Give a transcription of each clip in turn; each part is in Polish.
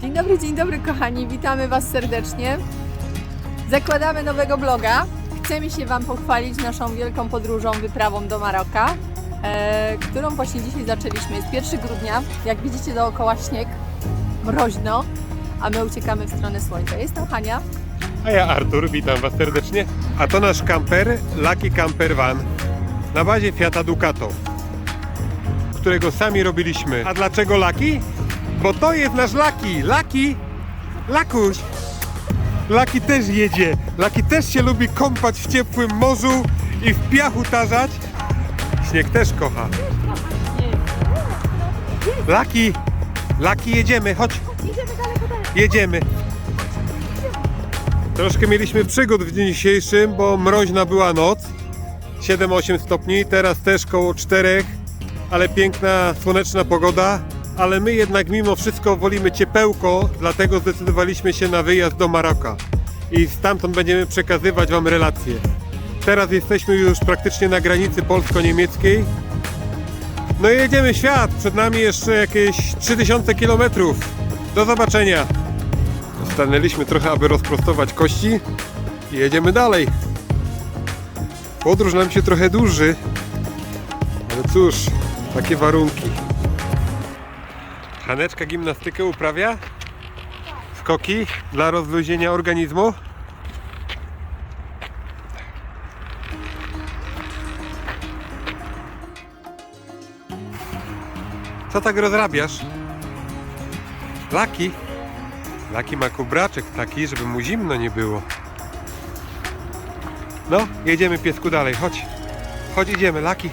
Dzień dobry, dzień dobry kochani, witamy Was serdecznie. Zakładamy nowego bloga. Chcemy się Wam pochwalić naszą wielką podróżą, wyprawą do Maroka, e, którą właśnie dzisiaj zaczęliśmy. Jest 1 grudnia, jak widzicie dookoła śnieg, mroźno, a my uciekamy w stronę słońca. Jestem Hania. A ja Artur, witam Was serdecznie. A to nasz kamper, Lucky Camper Van na bazie Fiata Ducato, którego sami robiliśmy. A dlaczego Lucky? Bo to jest nasz Lucky, Lucky, Lakuś. Lucky też jedzie. Lucky też się lubi kąpać w ciepłym morzu i w piachu tarzać. Śnieg też kocha. Lucky, Lucky jedziemy, chodź. Jedziemy. Troszkę mieliśmy przygód w dniu dzisiejszym, bo mroźna była noc. 7-8 stopni, teraz też koło 4, ale piękna, słoneczna pogoda. Ale my jednak mimo wszystko wolimy ciepełko, dlatego zdecydowaliśmy się na wyjazd do Maroka. I stamtąd będziemy przekazywać Wam relacje. Teraz jesteśmy już praktycznie na granicy polsko-niemieckiej. No i jedziemy świat. Przed nami jeszcze jakieś 3000 km. Do zobaczenia. Stanęliśmy trochę, aby rozprostować kości i jedziemy dalej. Podróż nam się trochę dłuży, ale cóż, takie warunki. Haneczka gimnastykę uprawia? Skoki dla rozluźnienia organizmu? Co tak rozrabiasz? Laki? Laki ma kubraczek taki, żeby mu zimno nie było. No, jedziemy piesku dalej, chodź. Chodź, idziemy, Laki.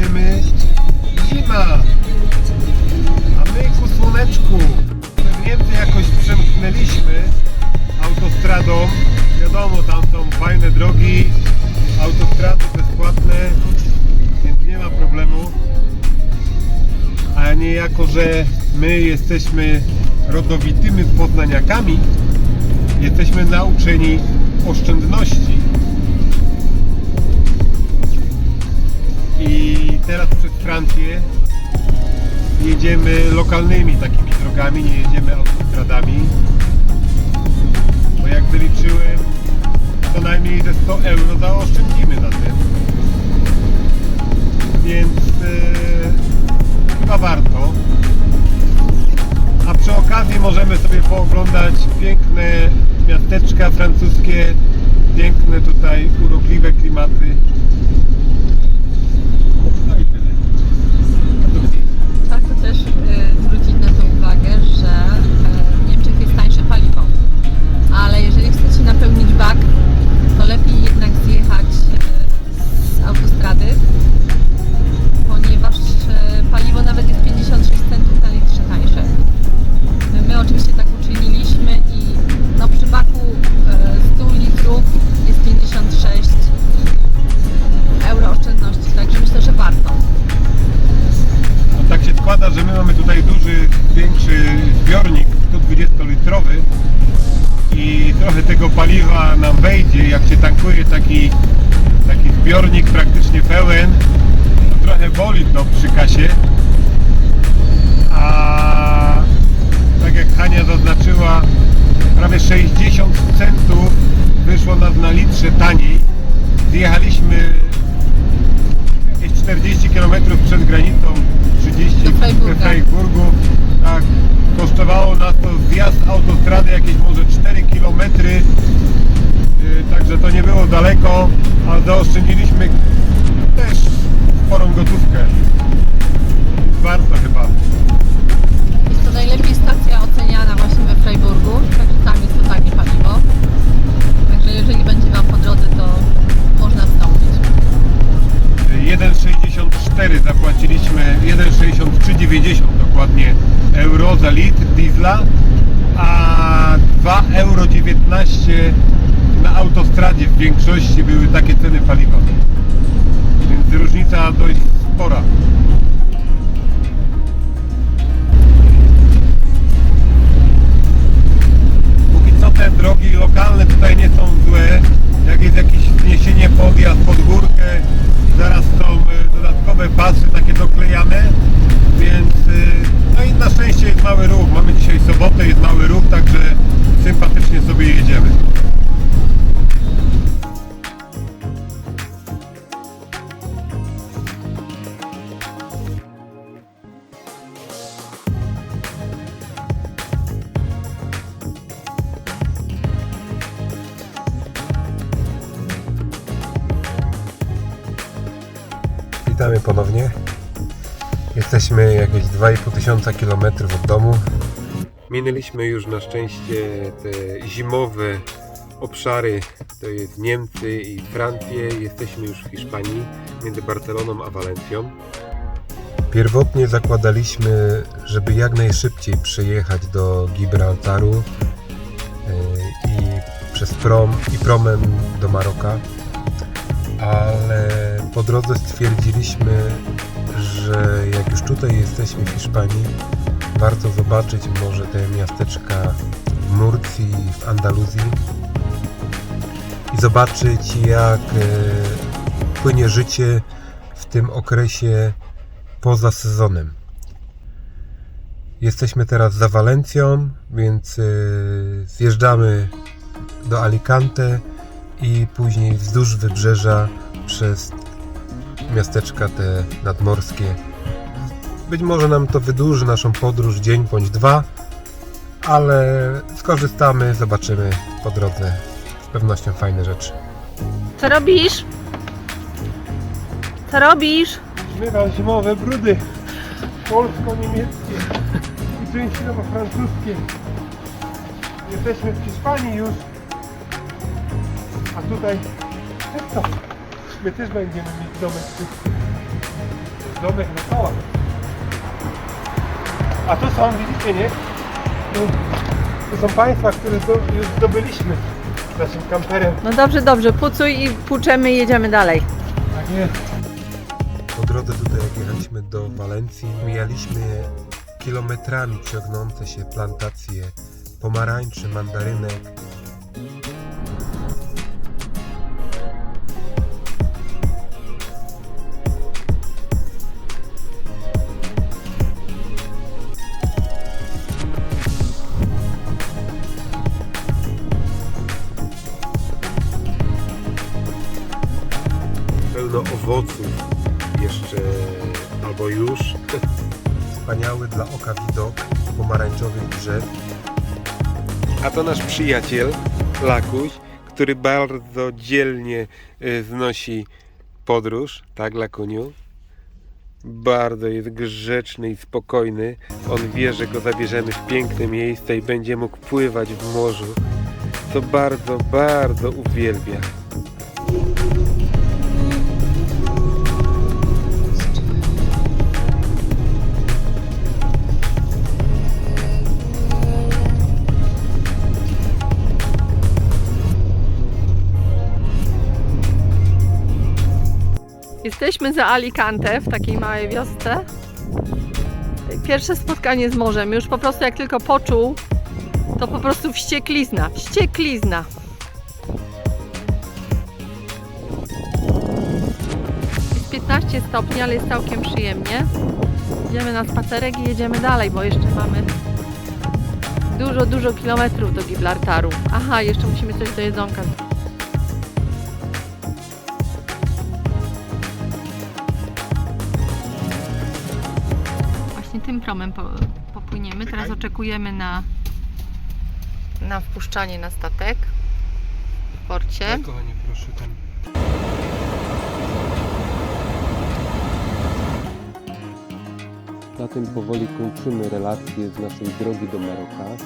Jedziemy zima. A my ku słoneczku. Niemcy jakoś przemknęliśmy autostradą. Wiadomo, tam są fajne drogi, autostrady bezpłatne, więc nie ma problemu. A nie jako, że my jesteśmy rodowitymi poznaniakami, jesteśmy nauczeni oszczędności. Teraz przez Francję jedziemy lokalnymi takimi drogami, nie jedziemy autostradami. Bo jak wyliczyłem, co najmniej ze 100 euro zaoszczędzimy na tym. Więc yy, chyba warto. A przy okazji możemy sobie pooglądać piękne miasteczka francuskie, piękne tutaj urokliwe klimaty. No i tyle. To gdzie? Warto też y, zwrócić na to uwagę, że wejdzie, jak się tankuje taki, taki zbiornik praktycznie pełen, to trochę boli to przy kasie, a tak jak Hania zaznaczyła, prawie 60 centów wyszło nas na litrze taniej. Zjechaliśmy jakieś 40 km przed granicą, 30 Do Freiburga. Freiburgu. Tak, kosztowało nas to zjazd autostrady jakieś może 4 km. Także to nie było daleko, a zaoszczędziliśmy też sporą gotówkę. Warto chyba. Jest to najlepiej stacja oceniana właśnie we Freiburgu, także tam jest to tanie paliwo. Także jeżeli będzie Wam po drodze, to można wstąpić. 1,64 zapłaciliśmy, 1,6390 dokładnie euro za litr diesla, a 2,19 euro na autostradzie w większości były takie ceny paliwa. Ponownie. Jesteśmy jakieś 2,5 tysiąca kilometrów od domu. Minęliśmy już na szczęście te zimowe obszary, to jest Niemcy i Francję. Jesteśmy już w Hiszpanii, między Barceloną a Walencją. Pierwotnie zakładaliśmy, żeby jak najszybciej przyjechać do Gibraltaru yy, i przez prom i promem do Maroka ale po drodze stwierdziliśmy, że jak już tutaj jesteśmy w Hiszpanii, warto zobaczyć może te miasteczka w Murcji, w Andaluzji i zobaczyć jak e, płynie życie w tym okresie poza sezonem. Jesteśmy teraz za Walencją, więc e, zjeżdżamy do Alicante i później wzdłuż wybrzeża przez miasteczka te nadmorskie. Być może nam to wydłuży naszą podróż dzień bądź dwa, ale skorzystamy, zobaczymy po drodze z pewnością fajne rzeczy. Co robisz? Co robisz? Zmywam zimowe brudy polsko-niemieckie i częściowo francuskie. Jesteśmy w Hiszpanii już, a tutaj co? My też będziemy mieć domek. Domek na kołach. A tu są, widzicie, nie? Tu, tu są państwa, które do, już zdobyliśmy naszym kamperem. No dobrze, dobrze, pucuj i płuczemy i jedziemy dalej. Tak jest. Po drodze tutaj jak jechaliśmy do Walencji, mijaliśmy kilometrami ciągnące się plantacje pomarańczy, mandarynek. Owoców jeszcze albo już. Wspaniały dla oka widok pomarańczowych drzew. A to nasz przyjaciel Lakuś, który bardzo dzielnie y, znosi podróż, tak Lakuniu? Bardzo jest grzeczny i spokojny. On wie, że go zabierzemy w piękne miejsce i będzie mógł pływać w morzu, co bardzo, bardzo uwielbia. Jesteśmy za Alicante, w takiej małej wiosce. Pierwsze spotkanie z morzem. Już po prostu jak tylko poczuł, to po prostu wścieklizna. Wścieklizna. Jest 15 stopni, ale jest całkiem przyjemnie. Idziemy na spacerek i jedziemy dalej, bo jeszcze mamy dużo, dużo kilometrów do Gibraltaru. Aha, jeszcze musimy coś do jedzonka tym promem po, popłyniemy. Teraz Czekaj. oczekujemy na, na wpuszczanie na statek w porcie. Tak, kochanie, proszę tam. Na tym powoli kończymy relacje z naszej drogi do Maroka.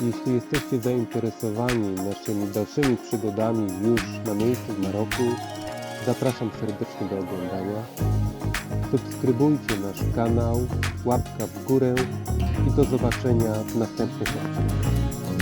Jeśli jesteście zainteresowani naszymi dalszymi przygodami już na miejscu w Maroku, zapraszam serdecznie do oglądania. Subskrybujcie nasz kanał, łapka w górę i do zobaczenia w następnych odcinkach.